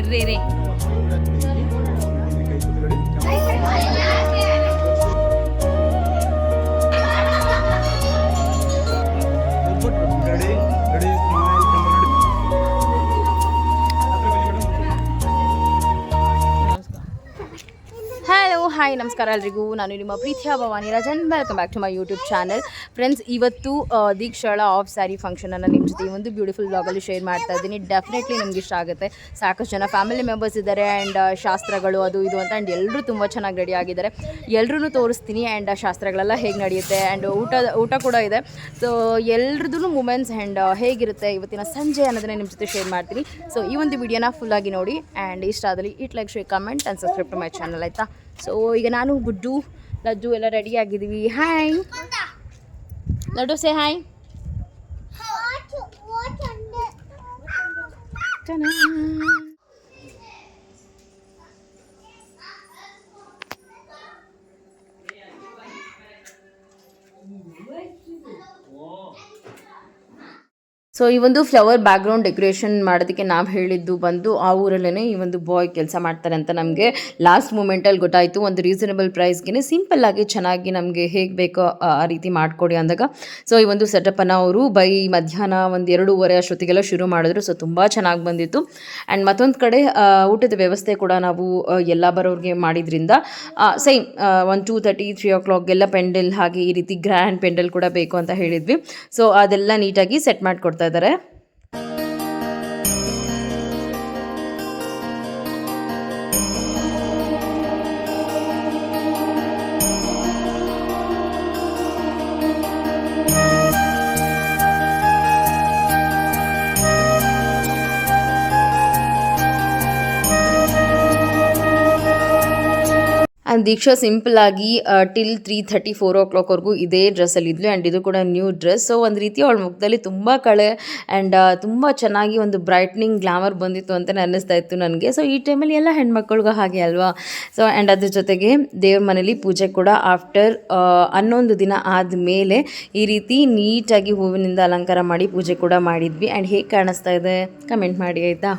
ഇറേ hi, ನಮಸ್ಕಾರ ಎಲ್ರಿಗೂ. ನಾನು ನಿಮ್ಮ ಪ್ರೀತಿಯ Bhavani Rajan. Welcome back to my YouTube channel friends ಇವತ್ತು ದೀಕ್ಷಾಳ ಆಫ್ ಸ್ಯಾರಿ ಫಂಕ್ಷನನ್ನು ನಿಮ್ಮ ಜೊತೆ ಒಂದು ಬ್ಯೂಟಿಫುಲ್ ಬ್ಲಾಗಲ್ಲಿ ಶೇರ್ ಮಾಡ್ತಾ ಇದ್ದೀನಿ. ಡೆಫಿನೆಟ್ಲಿ ನಿಮ್ಗೆ ಇಷ್ಟ ಆಗುತ್ತೆ. ಸಾಕಷ್ಟು ಜನ ಫ್ಯಾಮಿಲಿ ಮೆಂಬರ್ಸ್ ಇದ್ದಾರೆ ಆ್ಯಂಡ್ ಶಾಸ್ತ್ರಗಳು ಅದು ಇದು ಅಂತ ಆ್ಯಂಡ್ ಎಲ್ಲರೂ ತುಂಬ ಚೆನ್ನಾಗಿ ರೆಡಿ ಆಗಿದ್ದಾರೆ. ಎಲ್ಲರೂ ತೋರಿಸ್ತೀನಿ ಆ್ಯಂಡ್ ಶಾಸ್ತ್ರಗಳೆಲ್ಲ ಹೇಗೆ ನಡೆಯುತ್ತೆ ಆ್ಯಂಡ್ ಊಟ ಊಟ ಕೂಡ ಇದೆ. ಸೊ ಎಲ್ರದ್ದು ಮೂಮೆಂಟ್ಸ್ ಆ್ಯಂಡ್ ಹೇಗಿರುತ್ತೆ ಇವತ್ತಿನ ಸಂಜೆ ಅನ್ನೋದನ್ನ ನಿಮ್ಮ ಜೊತೆ ಶೇರ್ ಮಾಡ್ತೀನಿ. ಸೊ ಈ ಒಂದು ವಿಡಿಯೋನ ಫುಲ್ಲಾಗಿ ನೋಡಿ ಆ್ಯಂಡ್ ಇಷ್ಟ ಆದಲ್ಲಿ it like share comment and subscribe to my channel ಆಯಿತಾ? ಸೊ ಈಗ ನಾನು ಗುಡ್ಡು ಲಡ್ಡು ಎಲ್ಲ ರೆಡಿ ಆಗಿದ್ದೀವಿ. Hi Laddu say hi so ಈ ಒಂದು ಫ್ಲವರ್ ಬ್ಯಾಕ್ಗ್ರೌಂಡ್ ಡೆಕೋರೇಷನ್ ಮಾಡೋದಕ್ಕೆ ನಾವು ಹೇಳಿದ್ದು ಬಂದು ಆ ಊರಲ್ಲೇ ಈ ಒಂದು ಬಾಯ್ ಕೆಲಸ ಮಾಡ್ತಾರೆ ಅಂತ ನಮಗೆ ಲಾಸ್ಟ್ ಮೂಮೆಂಟಲ್ಲಿ ಗೊತ್ತಾಯಿತು. ಒಂದು ರೀಸನಬಲ್ ಪ್ರೈಸ್ಗೆ ಸಿಂಪಲ್ ಆಗಿ ಚೆನ್ನಾಗಿ ನಮಗೆ ಹೇಗೆ ಬೇಕೋ ಆ ರೀತಿ ಮಾಡಿಕೊಡಿ ಅಂದಾಗ. ಸೊ ಈ ಒಂದು ಸೆಟಪನ್ನು ಅವರು ಬೈ ಮಧ್ಯಾಹ್ನ ಒಂದು ಎರಡೂವರೆ ಅಷ್ಟೊತ್ತಿಗೆಲ್ಲ ಶುರು ಮಾಡಿದ್ರು. ಸೊ ತುಂಬ ಚೆನ್ನಾಗಿ ಬಂದಿತ್ತು. ಆ್ಯಂಡ್ ಮತ್ತೊಂದು ಕಡೆ ಊಟದ ವ್ಯವಸ್ಥೆ ಕೂಡ ನಾವು ಎಲ್ಲ ಬರೋರಿಗೆ ಮಾಡಿದ್ರಿಂದ ಸೇಮ್ ಒಂದು ಟೂ ತರ್ಟಿ ತ್ರೀ ಓ ಕ್ಲಾಕ್ಗೆಲ್ಲ ಪೆಂಡಲ್ ಹಾಗೆ ಈ ರೀತಿ ಗ್ರ್ಯಾಂಡ್ ಪೆಂಡಲ್ ಕೂಡ ಬೇಕು ಅಂತ ಹೇಳಿದ್ವಿ. ಸೊ ಅದೆಲ್ಲ ನೀಟಾಗಿ ಸೆಟ್ ಮಾಡಿಕೊಡ್ತಾ ಇದ್ದಾರೆ ಆ್ಯಂಡ್ ದೀಕ್ಷಾ ಸಿಂಪಲ್ ಆಗಿ till three thirty four o ಕ್ಲಾಕ್ವರೆಗೂ ಇದೇ ಡ್ರೆಸ್ಸಲ್ಲಿ ಇದ್ಲು. ಆ್ಯಂಡ್ ಇದು ಕೂಡ ನ್ಯೂ ಡ್ರೆಸ್ ಸೊ ಒಂದು ರೀತಿ ಅವಳ ಮುಖದಲ್ಲಿ ತುಂಬ ಕಳೆ ಆ್ಯಂಡ್ ತುಂಬ ಚೆನ್ನಾಗಿ ಒಂದು ಬ್ರೈಟ್ನಿಂಗ್ ಗ್ಲಾಮರ್ ಬಂದಿತ್ತು ಅಂತ ಅನ್ನಿಸ್ತಾ ಇತ್ತು ನನಗೆ. ಸೊ ಈ ಟೈಮಲ್ಲಿ ಎಲ್ಲ ಹೆಣ್ಮಕ್ಳಿಗೂ ಹಾಗೆ ಅಲ್ವಾ? ಸೊ ಆ್ಯಂಡ್ ಅದ್ರ ಜೊತೆಗೆ ದೇವ್ರ ಮನೇಲಿ ಪೂಜೆ ಕೂಡ ಆಫ್ಟರ್ ಹನ್ನೊಂದು ದಿನ ಆದಮೇಲೆ ಈ ರೀತಿ ನೀಟಾಗಿ ಹೂವಿನಿಂದ ಅಲಂಕಾರ ಮಾಡಿ ಪೂಜೆ ಕೂಡ ಮಾಡಿದ್ವಿ. ಆ್ಯಂಡ್ ಹೇಗೆ ಕಾಣಿಸ್ತಾ ಇದೆ? ಕಮೆಂಟ್ ಮಾಡಿ, ಆಯಿತಾ?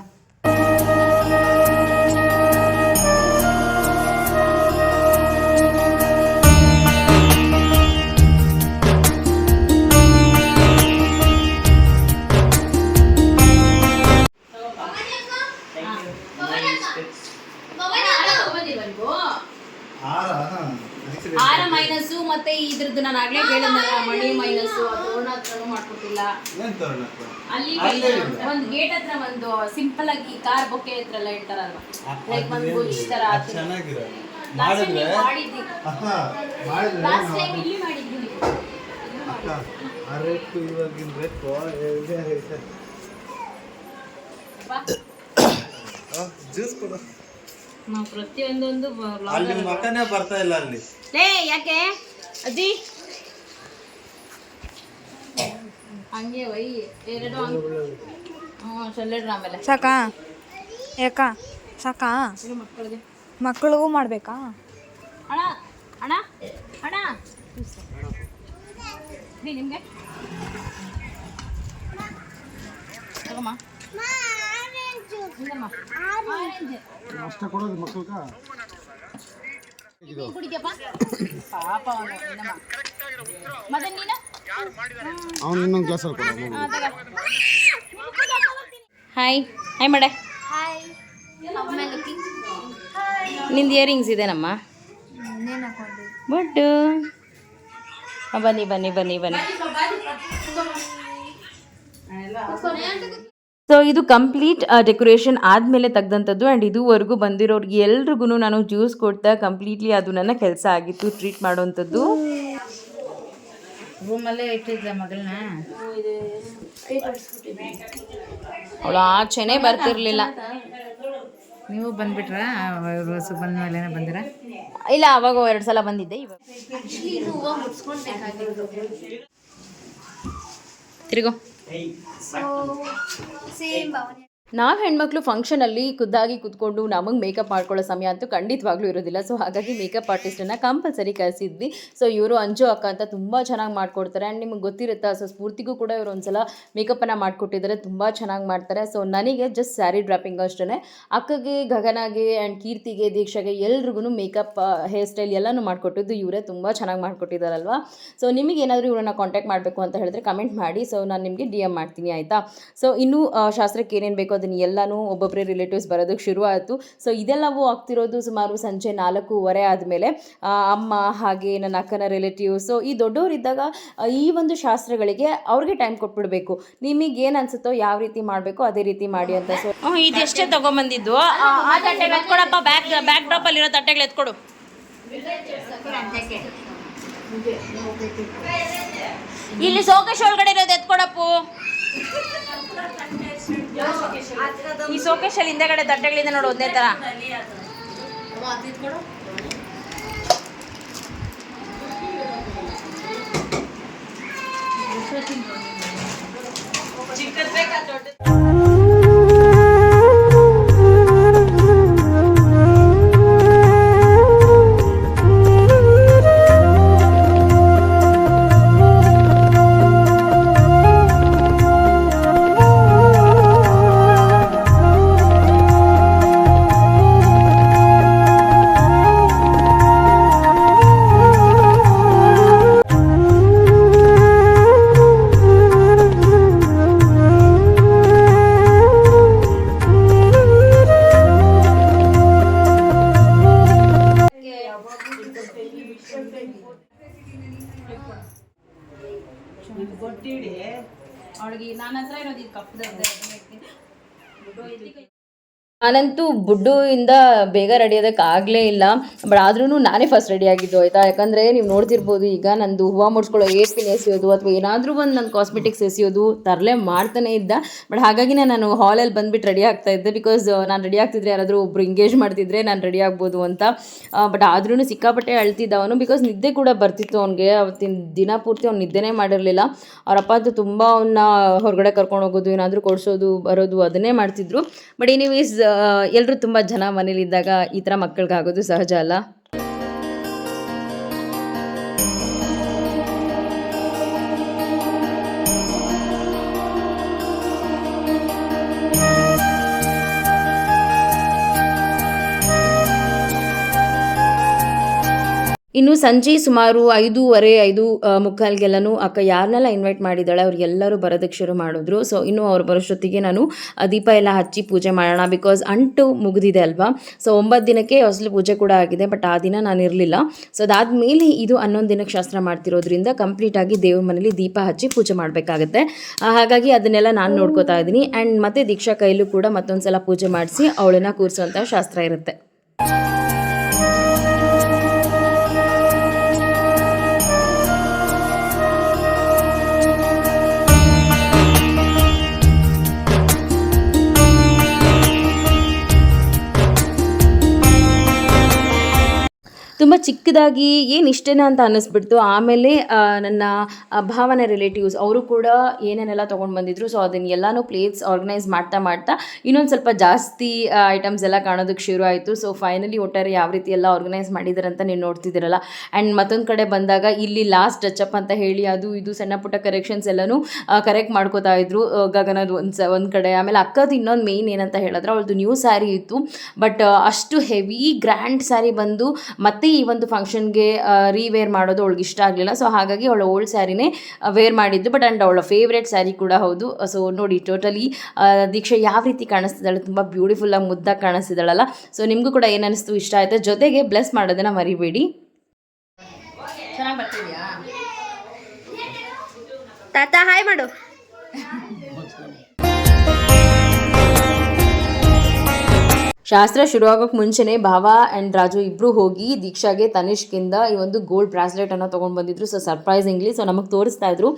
ಇದ್ರದ್ದು ನಾನು ಆಗ್ಲೇ ಹೇಳಿದ್ನಲ್ಲ ಮಣಿ ಮೈನಸ್ ಹತ್ರನೂ ಮಾಡ್ಕೊಟ್ಟಿಲ್ಲ. ಅಲ್ಲಿ ಒಂದು ಗೇಟ್ ಹತ್ರ ಒಂದು ಸಿಂಪಲ್ ಆಗಿ ಕಾರ್ ಬೊಕ್ಕೆ ಹತ್ರ ಎಲ್ಲ ಇಡ್ತಾರಲ್ವಾ ಲೈಕ್ ಒಂದು ತರ ಲಾಸ್ಟ್ ಟೈಮ್ ಇಲ್ಲಿ ನೀವು. ಅಕ್ಕ ಆ ರೇಟ್ ಇವಾಗಿನ ರೇಟ್ ಬಾ. ಜ್ಯೂಸ್ ಕೊಡು. ನಾವು ಪ್ರತಿಯೊಂದೊಂದು ಅಲ್ಲಿ ಮಕ್ಕನೇ ಬರ್ತಾ ಇಲ್ಲ ಅಲ್ಲಿ. ಲೇ ಯಾಕೆ? ಅಜ್ಜಿ. ಹಂಗೆ ವೈ ಎರಡು ಹ್ಞೂ ಸೆಲ್ಲೆಡ್ರ ಆಮೇಲೆ. ಸಾಕಾ? ಯಾಕ? ಸಾಕಾ? ಇದು ಮಕ್ಕಳಿಗೆ. ಮಕ್ಕಳಿಗೂ ಮಾಡ್ಬೇಕಾ? ಅಣ್ಣ ಅಣ್ಣ ಅಣ್ಣ. ನೀ ನಿಮಗೆ. ತಗೊಮ್ಮ. ಆರೆಂಜ್. ಕೊಡೋದು ಮಕ್ಕಳ್ಗ? ಪಾಪ ಅವನು ಇನ್ನೊಂದು ಗ್ಲಾಸ್ ಕೊಡು. ಹಾಯ್ ಹಾಯ್ ಮಡೆ. ನಿಂದು ಇಯರಿಂಗ್ಸ್ ಇದೇನಮ್ಮ? ಬಡ್ಡು. ಬನ್ನಿ ಬನ್ನಿ ಬನ್ನಿ ಬನ್ನಿ. ಸೊ ಇದು ಕಂಪ್ಲೀಟ್ ಡೆಕೋರೇಷನ್ ಆದಮೇಲೆ ತೆಗ್ದಂಥದ್ದು ಆ್ಯಂಡ್ ಇದುವರೆಗೂ ಬಂದಿರೋರಿಗೆ ಎಲ್ರಿಗೂ ನಾನು ಜ್ಯೂಸ್ ಕೊಡ್ತಾ ಕಂಪ್ಲೀಟ್ಲಿ ಅದು ನನ್ನ ಕೆಲಸ ಆಗಿತ್ತು ಟ್ರೀಟ್ ಮಾಡುವಂಥದ್ದು ರೂಮಲ್ಲೇ ಇಟ್ಟಿದ್ದೆ ಮಗಳನ್ನ? ಅವಳು ಆಚೆನೇ ಬರ್ತಿರ್ಲಿಲ್ಲ. ನೀವು ಬಂದ್ಬಿಟ್ರ? ರೋಸು ಬಂದ ಮೇಲೆ ಬಂದಿರ? ಇಲ್ಲ ಅವಾಗ ಎರಡು ಸಲ ಬಂದಿದ್ದೆ ಇವಾಗ. ತಿರುಗೋ. 你把我撵 ನಾವು ಹೆಣ್ಮಕ್ಳು ಫಂಕ್ಷನಲ್ಲಿ ಖುದ್ದಾಗಿ ಕೂತ್ಕೊಂಡು ನಮಗೆ ಮೇಕಪ್ ಮಾಡ್ಕೊಳ್ಳೋ ಸಮಯ ಅಂತೂ ಖಂಡಿತವಾಗ್ಲೂ ಇರೋದಿಲ್ಲ. ಸೊ ಹಾಗಾಗಿ ಮೇಕಪ್ ಆರ್ಟಿಸ್ಟನ್ನು ಕಂಪಲ್ಸರಿ ಕರೆಸಿದ್ವಿ ಸೊ ಇವರು ಅಂಜು ಅಕ್ಕ ಅಂತ ತುಂಬ ಚೆನ್ನಾಗಿ ಮಾಡ್ಕೊಡ್ತಾರೆ. ಆ್ಯಂಡ್ ನಿಮ್ಗೆ ಗೊತ್ತಿರುತ್ತಾ ಸೊ ಸ್ಫೂರ್ತಿಗೂ ಕೂಡ ಇವರು ಒಂದ್ಸಲ ಮೇಕಪ್ಪನ್ನು ಮಾಡಿಕೊಟ್ಟಿದ್ದಾರೆ. ತುಂಬ ಚೆನ್ನಾಗಿ ಮಾಡ್ತಾರೆ. ಸೊ ನನಗೆ ಜಸ್ಟ್ ಸ್ಯಾರಿ ಡ್ರಾಪಿಂಗ್ ಅಷ್ಟೇ ಅಕ್ಕಗೆ, ಗಗನಾಗೆ ಆ್ಯಂಡ್ ಕೀರ್ತಿಗೆ, ದೀಕ್ಷೆಗೆ ಎಲ್ರಿಗೂ ಮೇಕಪ್ ಹೇರ್ ಸ್ಟೈಲ್ ಎಲ್ಲನೂ ಮಾಡಿಕೊಟ್ಟಿದ್ದು ಇವರೇ ತುಂಬ ಚೆನ್ನಾಗಿ ಮಾಡಿಕೊಟ್ಟಿದ್ದಾರಲ್ವಾ? ಸೊ ನಿಮಗೆ ಏನಾದರೂ ಇವರನ್ನ ಕಾಂಟ್ಯಾಕ್ಟ್ ಮಾಡಬೇಕು ಅಂತ ಹೇಳಿದ್ರೆ ಕಮೆಂಟ್ ಮಾಡಿ. ಸೊ ನಾನು ನಿಮಗೆ ಡಿ ಎಂ ಮಾಡ್ತೀನಿ, ಆಯಿತಾ? ಸೊ ಇನ್ನೂ ಶಾಸ್ತ್ರಕ್ಕೆ ಏನೇನು ಬೇಕೋ ಅದನ್ನು ಎಲ್ಲನೂ ಒಬ್ಬೊಬ್ಬರೇ ರಿಲೇಟಿವ್ಸ್ ಬರೋದಕ್ಕೆ ಶುರು ಆಯಿತು. ಸೊ ಇದೆಲ್ಲವೂ ಆಗ್ತಿರೋದು ಸುಮಾರು ಸಂಜೆ ನಾಲ್ಕೂವರೆ ಆದಮೇಲೆ ಅಮ್ಮ ಹಾಗೆ ನನ್ನ ಅಕ್ಕನ ರಿಲೇಟಿವ್ಸ್ ಸೊ ಈ ದೊಡ್ಡವರಿದ್ದಾಗ ಈ ಒಂದು ಶಾಸ್ತ್ರಗಳಿಗೆ ಅವ್ರಿಗೆ ಟೈಮ್ ಕೊಟ್ಬಿಡ್ಬೇಕು. ನಿಮಗೆ ಏನು ಅನ್ಸುತ್ತೋ ಯಾವ ರೀತಿ ಮಾಡಬೇಕು ಅದೇ ರೀತಿ ಮಾಡಿ ಅಂತ ಸೊ ಇದೆಷ್ಟೇ ತಗೊಂಬಂದಿದ್ದು? ಆ ತಟ್ಟೆಗಳು ಎತ್ಕೊಡಪ್ಪ ಬ್ಯಾಕ್ ಬ್ಯಾಕ್ ಡ್ರಾಪ್ ಅಲ್ಲಿರೋ ತಟ್ಟೆಗೆ ಎತ್ಕೊಡು. ಇಲ್ಲಿ ಸೋಕೇಶ್ ಒಳಗಡೆ ಇರೋದು ಎತ್ಕೊಡಪ್ಪು. ಈ ಸೋಕೇಶಲ್ಲಿ ಹಿಂದೆಗಡೆ ತಟ್ಟೆಗಳಿಂದ ನೋಡು ಒಂದೇ ತರ. ಅವಳಿಗೆ ನನ್ನ ಹತ್ರ ಇರೋದು ಇದು ಕಪ್ಪದ ನಾನಂತೂ ಬುಡ್ಡು ಇಂದ ಬೇಗ ರೆಡಿ ಆಗಲೇ ಇಲ್ಲ. ಬಟ್ ಆದ್ರೂ ನಾನೇ ಫಸ್ಟ್ ರೆಡಿ ಆಗಿದ್ದು, ಆಯಿತಾ? ಯಾಕಂದರೆ ನೀವು ನೋಡ್ತಿರ್ಬೋದು, ಈಗ ನಂದು ಹೂವು ಮುಡ್ಸ್ಕೊಳ್ಳೋ ಏರ್ ಪಿನ್ ಎಸೆಯೋದು ಅಥವಾ ಏನಾದರೂ ಒಂದು ನನ್ನ ಕಾಸ್ಮೆಟಿಕ್ಸ್ ಎಸೆಯೋದು, ತರಲೆ ಮಾಡ್ತಾನೆ ಇದ್ದ. ಬಟ್ ಹಾಗಾಗಿ ನಾನು ಹಾಲಲ್ಲಿ ಬಂದ್ಬಿಟ್ಟು ರೆಡಿ ಆಗ್ತಾ ಇದ್ದೆ ಬಿಕಾಸ್ ನಾನು ರೆಡಿ ಆಗ್ತಿದ್ರೆ ಯಾರಾದರೂ ಒಬ್ರು ಎಂಗೇಜ್ ಮಾಡ್ತಿದ್ರೆ ನಾನು ರೆಡಿ ಆಗ್ಬೋದು ಅಂತ. ಬಟ್ ಆದ್ರೂ ಸಿಕ್ಕಾಪಟ್ಟೆ ಅಳ್ತಿದ್ದ ಅವನು ಬಿಕಾಸ್ ನಿದ್ದೆ ಕೂಡ ಬರ್ತಿತ್ತು ಅವನಿಗೆ. ಅವತ್ತಿನ ದಿನ ಪೂರ್ತಿ ಅವ್ನು ನಿದ್ದೆನೇ ಮಾಡಿರಲಿಲ್ಲ. ಅವರಪ್ಪ ಅಂತೂ ತುಂಬ ಅವನ್ನ ಹೊರಗಡೆ ಕರ್ಕೊಂಡು ಹೋಗೋದು, ಏನಾದರೂ ಕೊಡಿಸೋದು, ಬರೋದು ಅದನ್ನೇ ಮಾಡ್ತಿದ್ರು. ಬಟ್ ಎನಿವೇಸ್ ಎಲ್ಲರೂ ತುಂಬ ಜನ ಮನೇಲಿದ್ದಾಗ ಈ ಥರ ಮಕ್ಕಳಿಗಾಗೋದು ಸಹಜ ಅಲ್ಲ? ಇನ್ನು ಸಂಜೆ ಸುಮಾರು ಐದೂವರೆ, ಐದು ಮುಕ್ಕಾಲ್ಗೆಲ್ಲನೂ ಅಕ್ಕ ಯಾರನ್ನೆಲ್ಲ ಇನ್ವೈಟ್ ಮಾಡಿದ್ದಾಳೆ ಅವ್ರಿಗೆಲ್ಲರೂ ಬರೋದಕ್ಕೆ ಶುರು ಮಾಡಿದ್ರು. ಸೊ ಇನ್ನು ಅವ್ರು ಬರೋಷ್ಟೊತ್ತಿಗೆ ನಾನು ದೀಪ ಎಲ್ಲ ಹಚ್ಚಿ ಪೂಜೆ ಮಾಡೋಣ ಬಿಕಾಸ್ ಅಂಟು ಮುಗಿದಿದೆ ಅಲ್ವಾ? ಸೊ ಒಂಬತ್ತು ದಿನಕ್ಕೆ ಹೊಸಲು ಪೂಜೆ ಕೂಡ ಆಗಿದೆ ಬಟ್ ಆ ದಿನ ನಾನು ಇರಲಿಲ್ಲ. ಸೊ ಅದಾದಮೇಲೆ ಇದು ಹನ್ನೊಂದು ದಿನಕ್ಕೆ ಶಾಸ್ತ್ರ ಮಾಡ್ತಿರೋದ್ರಿಂದ ಕಂಪ್ಲೀಟಾಗಿ ದೇವ್ರ ಮನೇಲಿ ದೀಪ ಹಚ್ಚಿ ಪೂಜೆ ಮಾಡಬೇಕಾಗತ್ತೆ. ಹಾಗಾಗಿ ಅದನ್ನೆಲ್ಲ ನಾನು ನೋಡ್ಕೋತಾ ಇದ್ದೀನಿ. ಆ್ಯಂಡ್ ಮತ್ತೆ ದೀಕ್ಷಾ ಕೈಲೂ ಕೂಡ ಮತ್ತೊಂದು ಸಲ ಪೂಜೆ ಮಾಡಿಸಿ ಅವಳನ್ನ ಕೂರಿಸುವಂಥ ಶಾಸ್ತ್ರ ಇರುತ್ತೆ. ತುಂಬ ಚಿಕ್ಕದಾಗಿ ಏನು ಇಷ್ಟೇನಾ ಅಂತ ಅನ್ನಿಸ್ಬಿಡ್ತು. ಆಮೇಲೆ ನನ್ನ ಭಾವನೆ ರಿಲೇಟಿವ್ಸ್ ಅವರು ಕೂಡ ಏನೇನೆಲ್ಲ ತೊಗೊಂಡು ಬಂದಿದ್ರು. ಸೊ ಅದನ್ನು ಎಲ್ಲನೂ ಪ್ಲೇಟ್ಸ್ ಆರ್ಗನೈಸ್ ಮಾಡ್ತಾ ಮಾಡ್ತಾ ಇನ್ನೊಂದು ಸ್ವಲ್ಪ ಜಾಸ್ತಿ ಐಟಮ್ಸ್ ಎಲ್ಲ ಕಾಣೋದಕ್ಕೆ ಶುರು ಆಯಿತು. ಸೊ ಫೈನಲಿ ಒಟ್ಟಾರೆ ಯಾವ ರೀತಿ ಎಲ್ಲ ಆರ್ಗನೈಸ್ ಮಾಡಿದ್ದಾರೆ ಅಂತ ನೀವು ನೋಡ್ತಿದ್ದೀರಲ್ಲ. ಆ್ಯಂಡ್ ಮತ್ತೊಂದು ಕಡೆ ಬಂದಾಗ ಇಲ್ಲಿ ಲಾಸ್ಟ್ ಟಚಪ್ ಅಂತ ಹೇಳಿ ಅದು ಇದು ಸಣ್ಣ ಪುಟ್ಟ ಕರೆಕ್ಷನ್ಸ್ ಎಲ್ಲನೂ ಕರೆಕ್ಟ್ ಮಾಡ್ಕೋತಾ ಇದ್ರು. ಗಗನದ್ ಒಂದು ಒಂದು ಕಡೆ. ಆಮೇಲೆ ಅಕ್ಕದು ಇನ್ನೊಂದು ಮೇಯ್ನ್ ಏನಂತ ಹೇಳಿದ್ರೆ, ಅವಳದು ನ್ಯೂ ಸ್ಯಾರಿ ಇತ್ತು. ಬಟ್ ಅಷ್ಟು ಹೆವಿ ಗ್ರ್ಯಾಂಡ್ ಸ್ಯಾರಿ ಬಂದು ಮತ್ತೆ ಈ ಒಂದು ಫಂಕ್ಷನ್ಗೆ ರೀವೇರ್ ಮಾಡೋದು ಅವಳಿಗೆ ಇಷ್ಟ ಆಗಲಿಲ್ಲ. ಸೊ ಹಾಗಾಗಿ ಅವಳು ಓಲ್ಡ್ ಸ್ಯಾರಿನೇ ವೇರ್ ಮಾಡಿದ್ದು. ಬಟ್ ಆ್ಯಂಡ್ ಅವಳ ಫೇವ್ರೇಟ್ ಸ್ಯಾರಿ ಕೂಡ ಹೌದು. ಸೊ ನೋಡಿ ಟೋಟಲಿ ದೀಕ್ಷಾ ಯಾವ ರೀತಿ ಕಾಣಿಸ್ತಿದ್ದಾಳೆ. ತುಂಬ ಬ್ಯೂಟಿಫುಲ್ಲಾಗಿ ಮುದ್ದಾಗಿ ಕಾಣಿಸ್ತಿದ್ದಾಳಲ್ಲ. ಸೊ ನಿಮಗೂ ಕೂಡ ಏನು ಅನಿಸ್ತು? ಇಷ್ಟ ಆಯಿತು? ಜೊತೆಗೆ ಬ್ಲೆಸ್ ಮಾಡೋದನ್ನು ಮರಿಬೇಡಿ. ತಾತ ಹಾಯ್ ಮಾಡು. ಶಾಸ್ತ್ರ ಶುರುವಾಗೋಕ್ಕೆ ಮುಂಚೆನೇ ಭಾವ ಆ್ಯಂಡ್ ರಾಜು ಇಬ್ಬರು ಹೋಗಿ ದೀಕ್ಷಾಗೆ ತನಿಷ್ಕಿಂದ ಈ ಒಂದು ಗೋಲ್ಡ್ ಬ್ರಾಸ್ಲೆಟನ್ನು ತೊಗೊಂಡು ಬಂದಿದ್ರು. ಸೊ ಸರ್ಪ್ರೈಸಿಂಗ್ಲಿ ಸೊ ನಮಗೆ ತೋರಿಸ್ತಾ ಇದ್ರು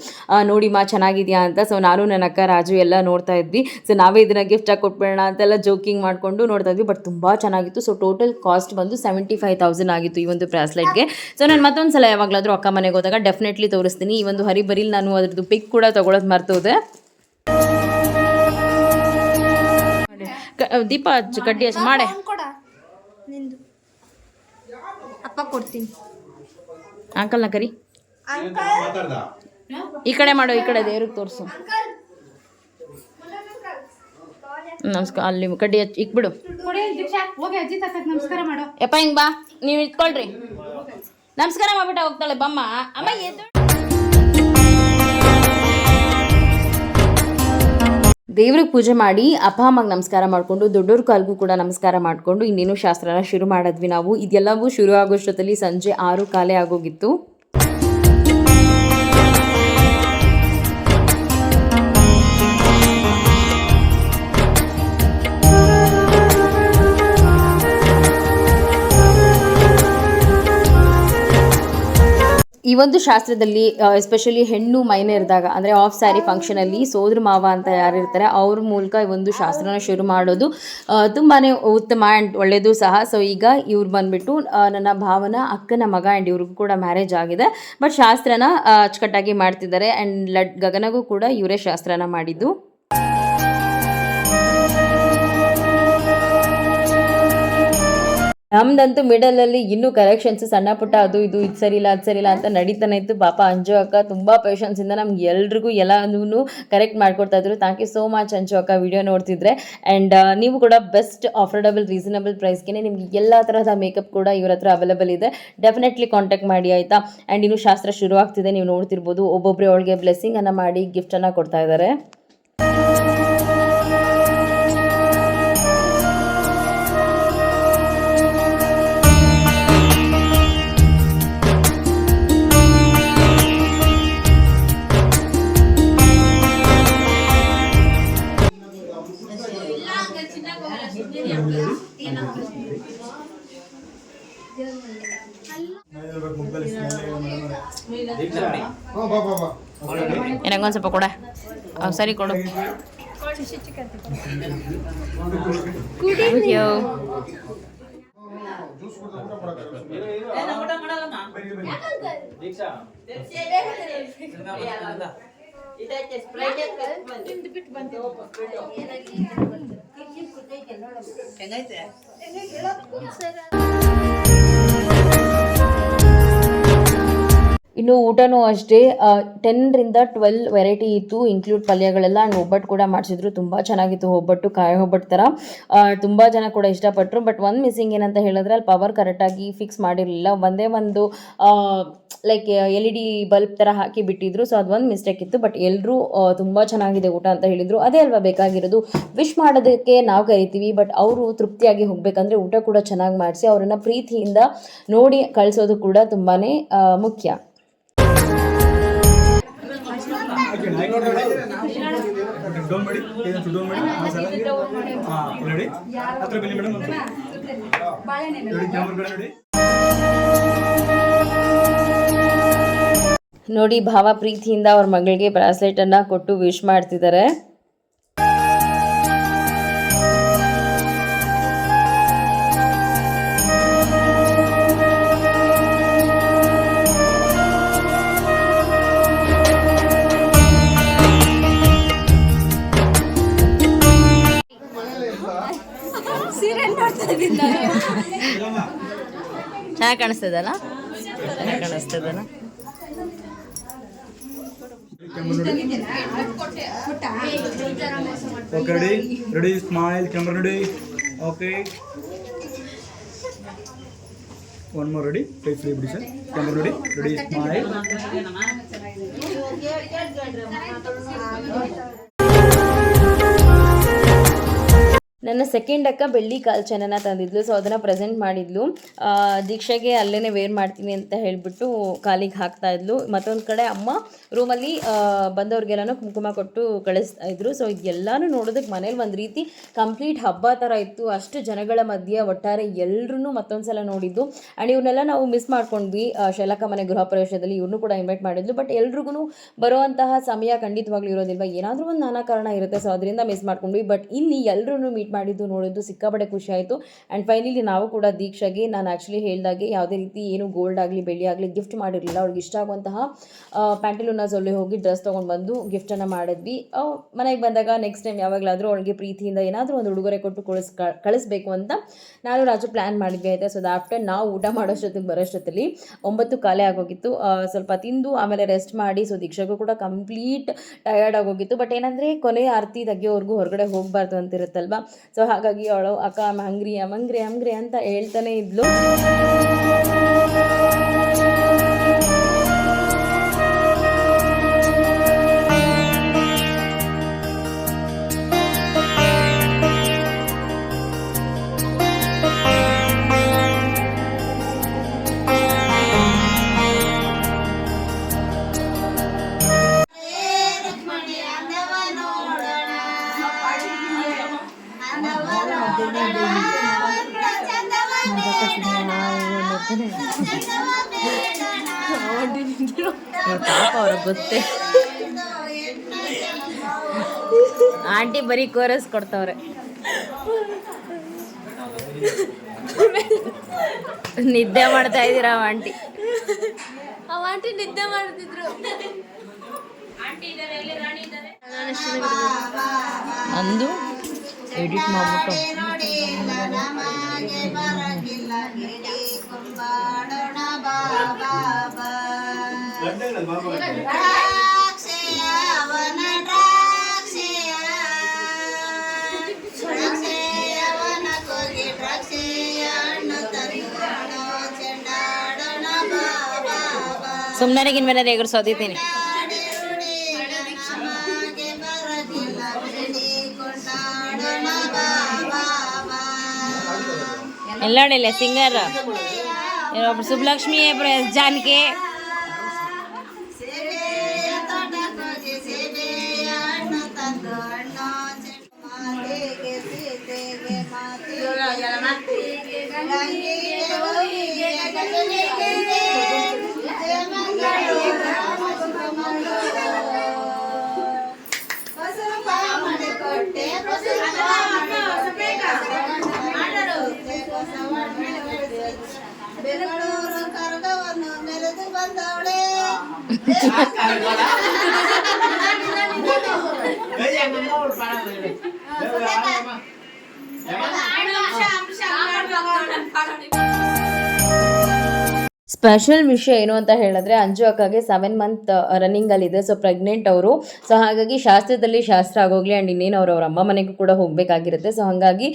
ನೋಡಿ ಮಾ, ಚೆನ್ನಾಗಿದೆಯಾ ಅಂತ. ಸೊ ನಾನು ನನ್ನ ಅಕ್ಕ ರಾಜು ಎಲ್ಲ ನೋಡ್ತಾ ಇದ್ವಿ. ಸೊ ನಾವೇ ಇದನ್ನು ಗಿಫ್ಟಾಗಿ ಕೊಟ್ಬಿಡೋಣ ಅಂತೆಲ್ಲ ಜೋಕಿಂಗ್ ಮಾಡಿಕೊಂಡು ನೋಡ್ತಾ ಇದ್ವಿ. ಬಟ್ ತುಂಬ ಚೆನ್ನಾಗಿತ್ತು. ಸೊ ಟೋಟಲ್ ಕಾಸ್ಟ್ ಬಂದು ಸೆವೆಂಟಿ ಫೈವ್ ತೌಸಂಡ್ ಆಗಿತ್ತು ಈ ಒಂದು ಬ್ರಾಸ್ಲೆಟ್ಗೆ ಸೊ ನಾನು ಮತ್ತೊಂದು ಸಲ ಯಾವಾಗಲಾದರೂ ಅಕ್ಕ ಮನೆಗೆ ಹೋದಾಗ ಡೆಫಿನೆಟ್ಲಿ ತೋರಿಸ್ತೀನಿ. ಈ ಒಂದು ಹರಿಬರಿಲಿ ನಾನು ಅದ್ರದ್ದು ಪಿಕ್ ಕೂಡ ತೊಗೊಳೋದು ಮರ್ತೋದೆ. ದೀಪ ಹಚ್ಚು ಕಡ್ಡಿ ಹಚ್ಚು ಮಾಡೆ ನಿಂದು ಅಪ್ಪ ಕೊಡ್ತೀನಿ ಅಂಕಲ್ನ ಕರಿ ಈ ಕಡೆ ಮಾಡು ಈ ಕಡೆ ದೇವ್ರಿಗೆ ತೋರಿಸು ನಮಸ್ಕಾರ ಅಲ್ಲಿ ಕಡ್ಡಿ ಹಚ್ಚಿ ಇಕ್ಬಿಡು ಯಪ್ಪ ಹಿಂಗ್ ಬಾ ನೀವು ಇಟ್ಕೊಳ್ರಿ ನಮಸ್ಕಾರ ಮಾಡ್ಬಿಟ್ಟ ಹೋಗ್ತಾಳೆ ಬಮ್ಮ ಅಮ್ಮ ಎದ್ದು ದೇವ್ರಿಗೆ ಪೂಜೆ ಮಾಡಿ ಅಪ್ಪ, ಅಮ್ಮಗೆ ನಮಸ್ಕಾರ ಮಾಡಿಕೊಂಡು ದೊಡ್ಡವ್ರ ಕಾಲ್ಗೂ ಕೂಡ ನಮಸ್ಕಾರ ಮಾಡಿಕೊಂಡು ಇನ್ನೇನು ಶಾಸ್ತ್ರನ ಶುರು ಮಾಡಿದ್ವಿ ನಾವು. ಇದೆಲ್ಲವೂ ಶುರು ಆಗೋಷ್ಟೊತ್ತಲ್ಲಿ ಸಂಜೆ ಆರು ಕಾಲೇ ಆಗೋಗಿತ್ತು. ಈ ಒಂದು ಶಾಸ್ತ್ರದಲ್ಲಿ ಎಸ್ಪೆಷಲಿ ಹೆಣ್ಣು ಮೈನೇರಿದಾಗ ಅಂದರೆ ಆಫ್ ಸ್ಯಾರಿ ಫಂಕ್ಷನಲ್ಲಿ ಸೋದ್ರ ಮಾವ ಅಂತ ಯಾರಿರ್ತಾರೆ ಅವ್ರ ಮೂಲಕ ಈ ಒಂದು ಶಾಸ್ತ್ರನ ಶುರು ಮಾಡೋದು ತುಂಬಾ ಉತ್ತಮ ಆ್ಯಂಡ್ ಒಳ್ಳೆಯದು ಸಹ. ಸೊ ಈಗ ಇವ್ರು ಬಂದ್ಬಿಟ್ಟು ನನ್ನ ಭಾವನ ಅಕ್ಕನ ಮಗ ಆ್ಯಂಡ್ ಇವ್ರಿಗೂ ಕೂಡ ಮ್ಯಾರೇಜ್ ಆಗಿದೆ. ಬಟ್ ಶಾಸ್ತ್ರನ ಅಚ್ಚುಕಟ್ಟಾಗಿ ಮಾಡ್ತಿದ್ದಾರೆ. ಆ್ಯಂಡ್ ಲಡ್, ಗಗನಗೂ ಕೂಡ ಇವರೇ ಶಾಸ್ತ್ರನ ಮಾಡಿದ್ದು. ನಮ್ದಂತೂ ಮಿಡಲಲ್ಲಿ ಇನ್ನೂ ಕರೆಕ್ಷನ್ಸ್ ಸಣ್ಣ ಪುಟ್ಟ ಅದು ಇದು ಇದು ಸರಿ ಇಲ್ಲ ಅದು ಸರಿ ಇಲ್ಲ ಅಂತ ನಡೀತಾನೆ ಇತ್ತು. ಪಾಪ ಅಂಜು ಅಕ್ಕ ತುಂಬ ಪೇಷನ್ಸಿಂದ ನಮ್ಗೆ ಎಲ್ರಿಗೂ ಎಲ್ಲನೂ ಕರೆಕ್ಟ್ ಮಾಡ್ಕೊಡ್ತಾ ಇದ್ರು. Thank you so much Anju ಅಕ್ಕ ವಿಡಿಯೋ ನೋಡ್ತಿದ್ರೆ. ಆ್ಯಂಡ್ ನೀವು ಕೂಡ ಬೆಸ್ಟ್ ಅಫೋರ್ಡಬಲ್ ರೀಸನಬಲ್ ಪ್ರೈಸ್ಗೆ ನಿಮ್ಗೆ ಎಲ್ಲ ತರಹದ ಮೇಕಪ್ ಕೂಡ ಇವ್ರ ಹತ್ರ ಅವೈಲೇಬಲ್ ಇದೆ. ಡೆಫಿನೆಟ್ಲಿ ಕಾಂಟ್ಯಾಕ್ಟ್ ಮಾಡಿ, ಆಯಿತಾ? ಆ್ಯಂಡ್ ಇನ್ನು ಶಾಸ್ತ್ರ ಶುರು ಆಗ್ತಿದೆ ನೀವು ನೋಡ್ತಿರ್ಬೋದು. ಒಬ್ಬೊಬ್ಬರೇ ಅವಳಿಗೆ ಬ್ಲೆಸ್ಸಿಂಗನ್ನು ಮಾಡಿ ಗಿಫ್ಟನ್ನು ಕೊಡ್ತಾ ಇದ್ದಾರೆ ನನಗೊಂದು ಸ್ವಲ್ಪ ಕೊಡ ಅವ್ ಸರಿ ಕೊಡು ಥ್ಯಾಂಕ್ ಇನ್ನು ಊಟನೂ ಅಷ್ಟೇ ಟೆನ್ರಿಂದ ಟ್ವೆಲ್ ವೆರೈಟಿ ಇತ್ತು ಇನ್ಕ್ಲೂಡ್ ಪಲ್ಯಗಳೆಲ್ಲ. ಆ್ಯಂಡ್ ಒಬ್ಬಟ್ಟು ಕೂಡ ಮಾಡಿಸಿದ್ರು. ತುಂಬ ಚೆನ್ನಾಗಿತ್ತು ಒಬ್ಬಟ್ಟು, ಕಾಯಿ ಒಬ್ಬಟ್ಟು ಥರ ತುಂಬ ಜನ ಕೂಡ ಇಷ್ಟಪಟ್ಟರು ಬಟ್ ಒಂದು ಮಿಸ್ಸಿಂಗ್ ಏನಂತ ಹೇಳಿದ್ರೆ ಅಲ್ಲಿ ಪವರ್ ಕರೆಕ್ಟಾಗಿ ಫಿಕ್ಸ್ ಮಾಡಿರಲಿಲ್ಲ. ಒಂದೇ ಒಂದು like L E D bulb ಥರ ಹಾಕಿ ಬಿಟ್ಟಿದ್ರು. ಸೊ ಅದು ಒಂದು ಮಿಸ್ಟೇಕ್ ಇತ್ತು. ಬಟ್ ಎಲ್ಲರೂ ತುಂಬ ಚೆನ್ನಾಗಿದೆ ಊಟ ಅಂತ ಹೇಳಿದರು. ಅದೇ ಅಲ್ವಾ ಬೇಕಾಗಿರೋದು? ವಿಶ್ ಮಾಡೋದಕ್ಕೆ ನಾವು ಕರಿತೀವಿ. ಬಟ್ ಅವರು ತೃಪ್ತಿಯಾಗಿ ಹೋಗಬೇಕಂದ್ರೆ ಊಟ ಕೂಡ ಚೆನ್ನಾಗಿ ಮಾಡಿಸಿ, ಅವರನ್ನು ಪ್ರೀತಿಯಿಂದ ನೋಡಿ ಕಳಿಸೋದು ಕೂಡ ತುಂಬಾ ಮುಖ್ಯ. ಡೌನ್ ಮಾಡಿ ಏನಂತ ಡೌನ್ ಮಾಡಿ. ಹಾಂ ನೋಡಿ ಹತ್ರ ಬನ್ನಿ ಮೇಡಮ್ ನೋಡಿ ಕ್ಯಾಮ್ರಾ ನೋಡಿ. ನೋಡಿ ಭಾವ ಪ್ರೀತಿಯಿಂದ ಅವ್ರ ಮಗಳಿಗೆ ಬ್ರಾಸ್ಲೆಟನ್ನು ಕೊಟ್ಟು ವಿಶ್ ಮಾಡ್ತಿದ್ದಾರೆ. ಚೆನ್ನಾಗಿ ಕಾಣಿಸ್ತದಲ್ಲ ಚೆನ್ನಾಗಿ ಕಾಣಿಸ್ತದಲ್ಲ okay ready ready smile camera ready okay one more ready ಕೈ ಫ್ರೀ ಬಿಡಿ sir camera ready ready smile ನನ್ನ ಸೆಕೆಂಡ್ ಅಕ್ಕ ಬೆಳ್ಳಿ ಕಾಲ್ಚನನ ತಂದಿದ್ಲು. ಸೊ ಅದನ್ನು ಪ್ರೆಸೆಂಟ್ ಮಾಡಿದ್ಲು. ದೀಕ್ಷೆಗೆ ಅಲ್ಲೇ ವೇರ್ ಮಾಡ್ತೀನಿ ಅಂತ ಹೇಳಿಬಿಟ್ಟು ಕಾಲಿಗೆ ಹಾಕ್ತಾ ಇದ್ಲು. ಮತ್ತೊಂದು ಕಡೆ ಅಮ್ಮ ರೂಮಲ್ಲಿ ಬಂದವ್ರಿಗೆಲ್ಲನೂ ಕುಂಕುಮ ಕೊಟ್ಟು ಕಳಿಸ್ತಾ ಇದ್ರು. ಸೊ ಇದೆಲ್ಲನೂ ನೋಡೋದಕ್ಕೆ ಮನೇಲಿ ಒಂದು ರೀತಿ ಕಂಪ್ಲೀಟ್ ಹಬ್ಬ ಥರ ಇತ್ತು. ಅಷ್ಟು ಜನಗಳ ಮಧ್ಯೆ ಒಟ್ಟಾರೆ ಎಲ್ಲರೂ ಮತ್ತೊಂದು ಸಲ ನೋಡಿದ್ದು. ಆ್ಯಂಡ್ ಇವನ್ನೆಲ್ಲ ನಾವು ಮಿಸ್ ಮಾಡ್ಕೊಂಡ್ವಿ. ಶಲಕ ಮನೆ ಗೃಹ ಪ್ರವೇಶದಲ್ಲಿ ಇವ್ರನ್ನೂ ಕೂಡ ಇನ್ವೈಟ್ ಮಾಡಿದ್ಲು. ಬಟ್ ಎಲ್ರಿಗೂ ಬರುವಂತಹ ಸಮಯ ಖಂಡಿತವಾಗ್ಲೂ ಇರೋದಿಲ್ವ? ಏನಾದರೂ ಒಂದು ನಾನಾ ಕಾರಣ ಇರುತ್ತೆ. ಸೊ ಅದರಿಂದ ಮಿಸ್ ಮಾಡ್ಕೊಂಡ್ವಿ. ಬಟ್ ಇಲ್ಲಿ ಎಲ್ಲರೂ ಮೀಟ್ ಮಾಡಿದ್ದು ನೋಡಿದ್ದು ಸಿಕ್ಕಾಪಟ್ಟೆ ಖುಷಿ ಆಯಿತು. ಆ್ಯಂಡ್ ಫೈನಲಿ ನಾವು ಕೂಡ ದೀಕ್ಷಾಗೆ ನಾನು ಆ್ಯಕ್ಚುಲಿ ಹೇಳ್ದಾಗೆ ಯಾವುದೇ ರೀತಿ ಏನು ಗೋಲ್ಡ್ ಆಗಲಿ, ಬೆಳ್ಳಿ ಆಗಲಿ ಗಿಫ್ಟ್ ಮಾಡಿರಲಿಲ್ಲ. ಅವ್ಳಿಗೆ ಇಷ್ಟ ಆಗುವಂತಹ ಪ್ಯಾಂಟಲೂನಸಲ್ಲಿ ಹೋಗಿ ಡ್ರೆಸ್ ತೊಗೊಂಡು ಬಂದು ಗಿಫ್ಟನ್ನು ಮಾಡಿದ್ವಿ. ಮನೆಗೆ ಬಂದಾಗ ನೆಕ್ಸ್ಟ್ ಟೈಮ್ ಯಾವಾಗಲಾದರೂ ಅವಳಿಗೆ ಪ್ರೀತಿಯಿಂದ ಏನಾದರೂ ಒಂದು ಉಡುಗೊರೆ ಕೊಟ್ಟು ಕಳಿಸ್ ಕಳಿಸ್ಬೇಕು ಅಂತ ನಾನು ರಾಜು ಪ್ಲ್ಯಾನ್ ಮಾಡಿದ್ವಿ ಆಯಿತಾ. ಸೊ ಆಫ್ಟರ್ ನಾವು ಊಟ ಮಾಡೋಷ್ಟೊತ್ತಿಗೆ ಬರೋಷ್ಟೊತ್ತಲ್ಲಿ ಒಂಬತ್ತು ಕಾಲೇ ಆಗೋಗಿತ್ತು. ಸ್ವಲ್ಪ ತಿಂದು ಆಮೇಲೆ ರೆಸ್ಟ್ ಮಾಡಿ ಸೊ ದೀಕ್ಷೆಗೂ ಕೂಡ ಕಂಪ್ಲೀಟ್ ಟಯರ್ಡ್ ಆಗೋಗಿತ್ತು. ಬಟ್ ಏನಂದರೆ ಕೊನೆಯ ಆರತಿ ತೆಗಿಯೋವರೆಗೂ ಹೊರಗಡೆ ಹೋಗಬಾರ್ದು ಅಂತಿರುತ್ತಲ್ವ? ಸೊ ಹಾಗಾಗಿ ಅವಳು ಅಕ್ಕ ಹಂಗ್ರಿ ಅಮಂಗ್ರಿ ಹಂಗ್ರಿ ಅಂತ ಹೇಳ್ತಾನೆ ಇದ್ಲು. ಪಾಪ ಅವ್ರಿಗೆ ಗೊತ್ತೇ. ಆಂಟಿ ಬರೀ ಕೋರಸ್ ಕೊಡ್ತಾವ್ರೆ. ನಿದ್ದೆ ಮಾಡ್ತಾ ಇದ್ದೀರಾ ಆಂಟಿ? ಅವ ಆಂಟಿ ನಿದ್ದೆ ಮಾಡ್ತಿದ್ರು. ಅಂದು ಎಡಿಟ್ ಮಾಡ್ಬಿಟ್ಟು. ಸುಮ್ಮನೆ ಮೇಲೆ ಎಗರು ಸೋದಿದ್ದೀನಿ ಎಲ್ಲ ನೋಡಿಲ್ಲ ಸಿಂಗರ್. ಒಬ್ರು ಸುಬ್ಲಕ್ಷ್ಮಿ ಒಬ್ರು ಜಾನಕಿ. হচ্ছে না ಸ್ಪೆಷಲ್ ವಿಷಯ ಏನು ಅಂತ ಹೇಳಿದ್ರೆ ಅಂಜು ಅಕ್ಕಗೆ ಸೆವೆನ್ ಮಂತ್ ರನ್ನಿಂಗಲ್ಲಿದೆ ಸೊ ಪ್ರೆಗ್ನೆಂಟ್ ಅವರು. ಸೊ ಹಾಗಾಗಿ ಶಾಸ್ತ್ರದಲ್ಲಿ ಶಾಸ್ತ್ರ ಆಗೋಗ್ಲಿ ಆ್ಯಂಡ್ ಇನ್ನೇನು ಅವ್ರು ಅವ್ರ ಅಮ್ಮ ಮನೆಗೂ ಕೂಡ ಹೋಗಬೇಕಾಗಿರುತ್ತೆ. ಸೊ ಹಾಗಾಗಿ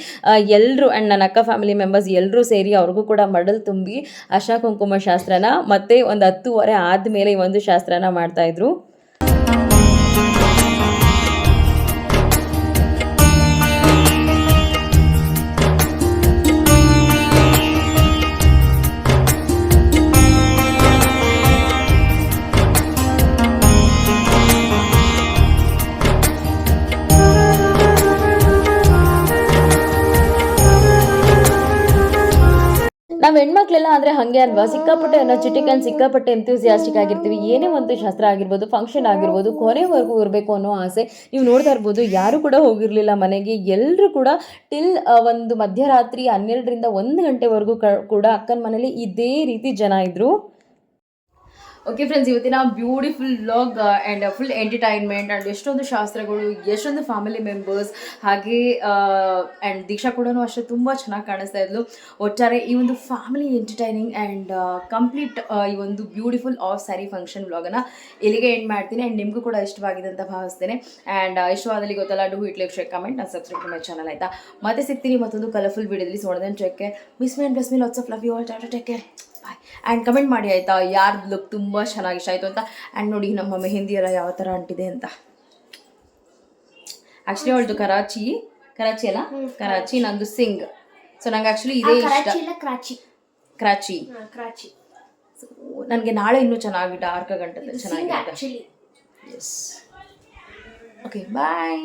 ಎಲ್ಲರೂ ಆ್ಯಂಡ್ ನನ್ನ ಅಕ್ಕ ಫ್ಯಾಮಿಲಿ ಮೆಂಬರ್ಸ್ ಎಲ್ಲರೂ ಸೇರಿ ಅವ್ರಿಗೂ ಕೂಡ ಮಡಲ್ ತುಂಬಿ ಅಶಾ ಕುಂಕುಮ ಶಾಸ್ತ್ರನ ಮತ್ತೆ ಒಂದು ಹತ್ತುವರೆ ಆದಮೇಲೆ ಈ ಒಂದು ಶಾಸ್ತ್ರನ ಮಾಡ್ತಾಯಿದ್ರು ನಾವು ಹೆಣ್ಮಕ್ಳೆಲ್ಲ ಅಂದರೆ ಹಾಗೆ ಅಲ್ವಾ? ಸಿಕ್ಕಾಪಟ್ಟೆ ಎನರ್ಜೆಟಿಕ್ ಆ್ಯಂಡ್ ಸಿಕ್ಕಾಪಟ್ಟೆ ಎಂತೂಸಿಯಾಸ್ಟಿಕ್ ಆಗಿರ್ತೀವಿ. ಏನೇ ಒಂದು ಶಾಸ್ತ್ರ ಆಗಿರ್ಬೋದು ಫಂಕ್ಷನ್ ಆಗಿರ್ಬೋದು, ಕೊನೆವರೆಗೂ ಇರಬೇಕು ಅನ್ನೋ ಆಸೆ ನೀವು ನೋಡ್ತಾ ಇರ್ಬೋದು. ಯಾರು ಕೂಡ ಹೋಗಿರಲಿಲ್ಲ ಮನೆಗೆ. ಎಲ್ಲರೂ ಕೂಡ ಟಿಲ್ ಒಂದು ಮಧ್ಯರಾತ್ರಿ ಹನ್ನೆರಡರಿಂದ ಒಂದು ಗಂಟೆವರೆಗೂ ಕೂಡ ಅಕ್ಕನ ಮನೇಲಿ ಇದೇ ರೀತಿ ಜನ ಇದ್ದರು ಓಕೆ ಫ್ರೆಂಡ್ಸ್ ಇವತ್ತಿನ beautiful vlog and full entertainment and ಎಷ್ಟೊಂದು ಶಾಸ್ತ್ರಗಳು, ಎಷ್ಟೊಂದು ಫ್ಯಾಮಿಲಿ ಮೆಂಬರ್ಸ್ ಹಾಗೆ ಆ್ಯಂಡ್ ದೀಕ್ಷಾ ಕೂಡ ಅಷ್ಟೇ ತುಂಬ ಚೆನ್ನಾಗಿ ಕಾಣಿಸ್ತಾ ಇದ್ಲು. ಒಟ್ಟಾರೆ ಈ ಒಂದು ಫ್ಯಾಮಿಲಿ ಎಂಟರ್ಟೈನಿಂಗ್ ಆ್ಯಂಡ್ ಕಂಪ್ಲೀಟ್ ಈ ಒಂದು ಬ್ಯೂಟಿಫುಲ್ ಆಫ್ ಸ್ಯಾರಿ ಫಂಕ್ಷನ್ ವ್ಲಾಗನ್ನು ಇಲ್ಲಿಗೆ ಎಂಡ್ ಮಾಡ್ತೀನಿ. ಆ್ಯಂಡ್ ನಿಮಗೂ ಕೂಡ ಇಷ್ಟವಾಗಿದೆ ಅಂತ ಭಾವಿಸ್ತೇನೆ. ಆ್ಯಂಡ್ ಇಷ್ಟವಾದಲ್ಲಿ ಗೊತ್ತಲ್ಲ do it like share comment ನಾನು ಸಬ್ಸ್ಕ್ರೈಬ್ ಮೈ ಚಾನಲ್ ಆಯಿತಾ? ಮತ್ತೆ ಸಿಗ್ತೀನಿ ಮತ್ತೊಂದು ಕಲರ್ಫುಲ್ ವಿಡಿಯೋದಲ್ಲಿ ಸೋಣದನ್ ಚೆಕ್ಕೆ miss main bless me lots of love you all tata take care bye and comment ಮಾಡಿ ಆಯಿತಾ? ಯಾರ್ದು ಲುಕ್ ತುಂಬ ಚೆನ್ನಾಗಿ ಇಷ್ಟ ಆಯಿತು ಅಂತ? ಆ್ಯಂಡ್ ನೋಡಿ ನಮ್ಮ ಮೆಹಂದಿ ಎಲ್ಲ ಯಾವ ಥರ ಅಂಟಿದೆ ಅಂತ. ಆ್ಯಕ್ಚುಲಿ ಅವಳದು ಕರಾಚಿ. ಕರಾಚಿ ಅಲ್ಲ? ಕರಾಚಿ ನಂದು ಸಿಂಗ್. ಸೊ ನಂಗೆ ಆ್ಯಕ್ಚುಲಿ ಇದೇ ಇಷ್ಟ. ಕರಾಚಿ ಕ್ರಾಚಿ. ಕರಾಚಿ. ನನಗೆ ನಾಳೆ ಇನ್ನೂ ಚೆನ್ನಾಗಿ ಡಾರ್ಕ್ ಗಂಟೆ ಚೆನ್ನಾಗಿ ಎಸ್ ಓಕೆ ಬಾಯ್